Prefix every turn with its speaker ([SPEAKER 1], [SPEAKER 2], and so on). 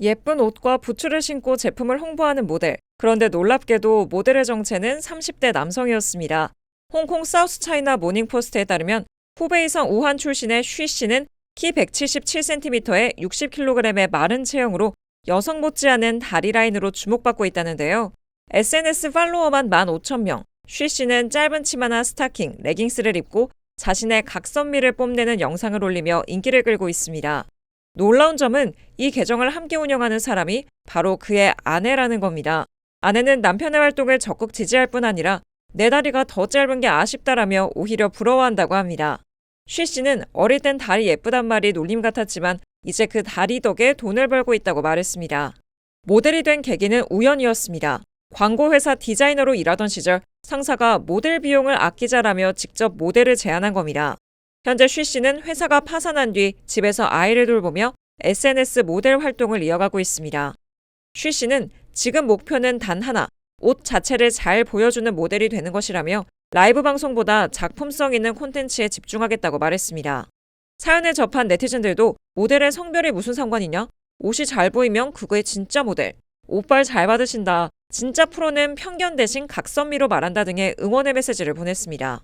[SPEAKER 1] 예쁜 옷과 부츠를 신고 제품을 홍보하는 모델. 그런데 놀랍게도 모델의 정체는 30대 남성이었습니다. 홍콩 사우스 차이나 모닝포스트에 따르면 후베이성 우한 출신의 쉬 씨는 키 177cm에 60kg의 마른 체형으로 여성 못지않은 다리 라인으로 주목받고 있다는데요. SNS 팔로워만 15,000명. 쉬 씨는 짧은 치마나 스타킹, 레깅스를 입고 자신의 각선미를 뽐내는 영상을 올리며 인기를 끌고 있습니다. 놀라운 점은 이 계정을 함께 운영하는 사람이 바로 그의 아내라는 겁니다. 아내는 남편의 활동을 적극 지지할 뿐 아니라 내 다리가 더 짧은 게 아쉽다라며 오히려 부러워한다고 합니다. 쉬 씨는 어릴 땐 다리 예쁘단 말이 놀림 같았지만 이제 그 다리 덕에 돈을 벌고 있다고 말했습니다. 모델이 된 계기는 우연이었습니다. 광고회사 디자이너로 일하던 시절 상사가 모델 비용을 아끼자라며 직접 모델을 제안한 겁니다. 현재 쉬 씨는 회사가 파산한 뒤 집에서 아이를 돌보며 SNS 모델 활동을 이어가고 있습니다. 쉬 씨는 지금 목표는 단 하나, 옷 자체를 잘 보여주는 모델이 되는 것이라며 라이브 방송보다 작품성 있는 콘텐츠에 집중하겠다고 말했습니다. 사연을 접한 네티즌들도 모델의 성별이 무슨 상관이냐? 옷이 잘 보이면 그거의 진짜 모델. 옷발 잘 받으신다. 진짜 프로는 편견 대신 각선미로 말한다 등의 응원의 메시지를 보냈습니다.